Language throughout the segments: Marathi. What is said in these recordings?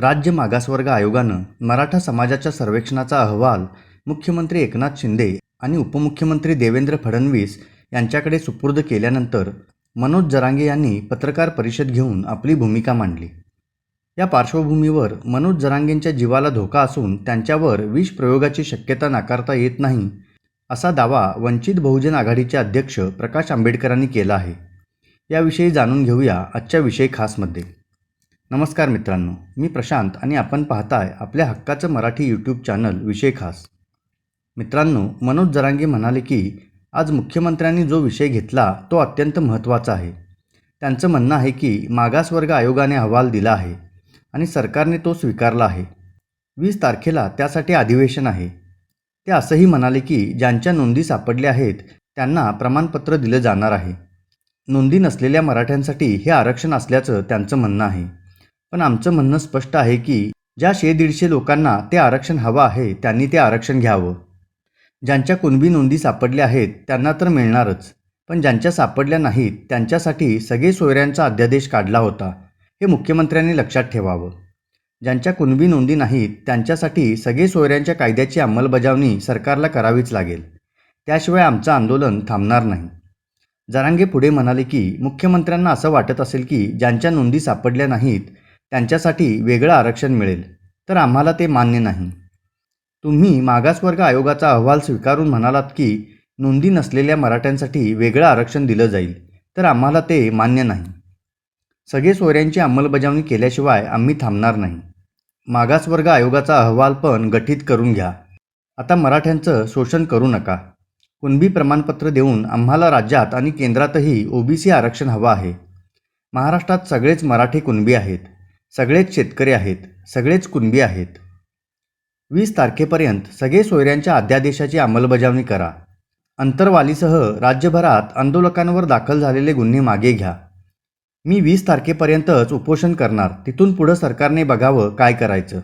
राज्य मागासवर्ग आयोगानं मराठा समाजाच्या सर्वेक्षणाचा अहवाल मुख्यमंत्री एकनाथ शिंदे आणि उपमुख्यमंत्री देवेंद्र फडणवीस यांच्याकडे सुपूर्द केल्यानंतर मनोज जरांगे यांनी पत्रकार परिषद घेऊन आपली भूमिका मांडली. या पार्श्वभूमीवर मनोज जरांगेंच्या जीवाला धोका असून त्यांच्यावर विष प्रयोगाची शक्यता नाकारता येत नाही असा दावा वंचित बहुजन आघाडीचे अध्यक्ष प्रकाश आंबेडकरांनी केला आहे. याविषयी जाणून घेऊया आजच्या विषय खासमध्ये. नमस्कार मित्रांनो मी प्रशांत आणि आपण पाहताय आपल्या हक्काचं मराठी यूट्यूब चॅनल विषय खास. मित्रांनो मनोज जरांगे म्हणाले की आज मुख्यमंत्र्यांनी जो विषय घेतला तो अत्यंत महत्त्वाचा आहे. त्यांचं म्हणणं आहे की मागासवर्ग आयोगाने अहवाल दिला आहे आणि सरकारने तो स्वीकारला आहे. वीस तारखेला त्यासाठी अधिवेशन आहे. ते असंही म्हणाले की ज्यांच्या नोंदी सापडल्या आहेत त्यांना प्रमाणपत्र दिलं जाणार आहे. नोंदी नसलेल्या मराठ्यांसाठी हे आरक्षण असल्याचं त्यांचं म्हणणं आहे. पण आमचं म्हणणं स्पष्ट आहे की ज्या शे दीडशे लोकांना ते आरक्षण हवं आहे त्यांनी ते आरक्षण घ्यावं. ज्यांच्या कुणबी नोंदी सापडल्या आहेत त्यांना तर मिळणारच. पण ज्यांच्या सापडल्या नाहीत त्यांच्यासाठी सगळे सोयऱ्यांचा अध्यादेश काढला होता. हे मुख्यमंत्र्यांनी लक्षात ठेवावं. ज्यांच्या कुणबी नोंदी नाहीत त्यांच्यासाठी सगळे सोयऱ्यांच्या कायद्याची अंमलबजावणी सरकारला करावीच लागेल. त्याशिवाय आमचं आंदोलन थांबणार नाही. जरांगे पुढे म्हणाले की मुख्यमंत्र्यांना असं वाटत असेल की ज्यांच्या नोंदी सापडल्या नाहीत त्यांच्यासाठी वेगळं आरक्षण मिळेल. तर आम्हाला ते मान्य नाही. तुम्ही मागासवर्ग आयोगाचा अहवाल स्वीकारून म्हणालात की नोंदी नसलेल्या मराठ्यांसाठी वेगळं आरक्षण दिलं जाईल. तर आम्हाला ते मान्य नाही. सगळे सोयऱ्यांची अंमलबजावणी केल्याशिवाय आम्ही थांबणार नाही. मागासवर्ग आयोगाचा अहवाल पण गठीत करून घ्या. आता मराठ्यांचं शोषण करू नका. कुणबी प्रमाणपत्र देऊन आम्हाला राज्यात आणि केंद्रातही ओबीसी आरक्षण हवं आहे. महाराष्ट्रात सगळेच मराठी कुणबी आहेत. सगळेच शेतकरी आहेत सगळेच कुणबी आहेत. वीस तारखेपर्यंत सगळे सोयऱ्यांच्या अध्यादेशाची अंमलबजावणी करा. अंतरवालीसह राज्यभरात आंदोलकांवर दाखल झालेले गुन्हे मागे घ्या. मी वीस तारखेपर्यंतच उपोषण करणार तिथून पुढं सरकारने बघावं काय करायचं.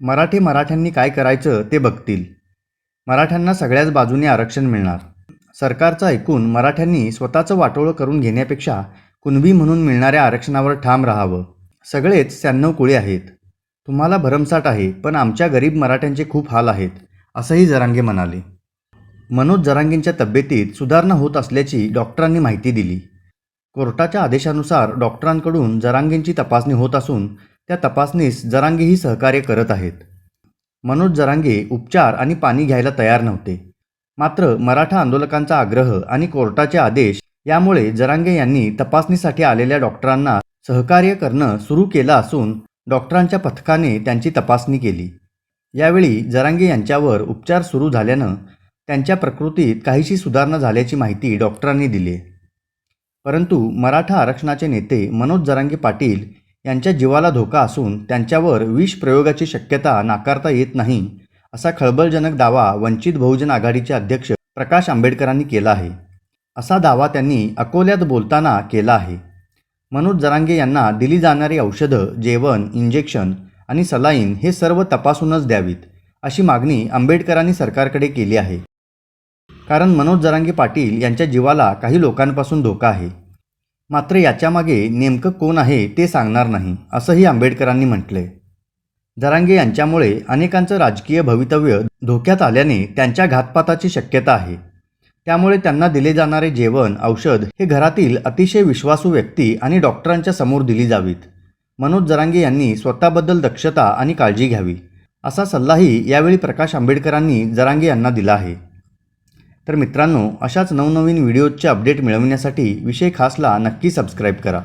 मराठी मराठ्यांनी काय करायचं ते बघतील. मराठ्यांना सगळ्याच बाजूने आरक्षण मिळणार. सरकारचं ऐकून मराठ्यांनी स्वतःचं वाटोळं करून घेण्यापेक्षा कुणबी म्हणून मिळणाऱ्या आरक्षणावर ठाम राहावं. सगळेच शहाण्णव कुळे आहेत. तुम्हाला भरमसाठ आहे पण आमच्या गरीब मराठ्यांचे खूप हाल आहेत असंही जरांगे म्हणाले. मनोज जरांगेंच्या तब्येतीत सुधारणा होत असल्याची डॉक्टरांनी माहिती दिली. कोर्टाच्या आदेशानुसार डॉक्टरांकडून जरांगेंची तपासणी होत असून त्या तपासणीस जरांगेही सहकार्य करत आहेत. मनोज जरांगे उपचार आणि पाणी घ्यायला तयार नव्हते. मात्र मराठा आंदोलकांचा आग्रह आणि कोर्टाचे आदेश यामुळे जरांगे यांनी तपासणीसाठी आलेल्या डॉक्टरांना सहकार्य करणं सुरू केलं असून डॉक्टरांच्या पथकाने त्यांची तपासणी केली. यावेळी जरांगे यांच्यावर उपचार सुरू झाल्यानं त्यांच्या प्रकृतीत काहीशी सुधारणा झाल्याची माहिती डॉक्टरांनी दिली. परंतु मराठा आरक्षणाचे नेते मनोज जरांगे पाटील यांच्या जीवाला धोका असून त्यांच्यावर विष प्रयोगाची शक्यता नाकारता येत नाही असा खळबळजनक दावा वंचित बहुजन आघाडीचे अध्यक्ष प्रकाश आंबेडकरांनी केला आहे. असा दावा त्यांनी अकोल्यात बोलताना केला आहे. मनोज जरांगे यांना दिली जाणारी औषधं जेवण इंजेक्शन आणि सलाईन हे सर्व तपासूनच द्यावीत अशी मागणी आंबेडकरांनी सरकारकडे केली आहे. कारण मनोज जरांगे पाटील यांच्या जीवाला काही लोकांपासून धोका आहे. मात्र याच्यामागे नेमकं कोण आहे ते सांगणार नाही असंही आंबेडकरांनी म्हटलंय. जरांगे यांच्यामुळे अनेकांचं राजकीय भवितव्य धोक्यात आल्याने त्यांच्या घातपाताची शक्यता आहे. त्यामुळे त्यांना दिले जाणारे जेवण औषध हे घरातील अतिशय विश्वासू व्यक्ती आणि डॉक्टरांच्या समोर दिली जावीत. मनोज जरांगे यांनी स्वतःबद्दल दक्षता आणि काळजी घ्यावी. असा सल्लाही यावेळी प्रकाश आंबेडकरांनी जरांगे यांना दिला आहे. तर मित्रांनो अशाच नवनवीन व्हिडिओजचे अपडेट मिळवण्यासाठी विषय खासला नक्की सबस्क्राईब करा.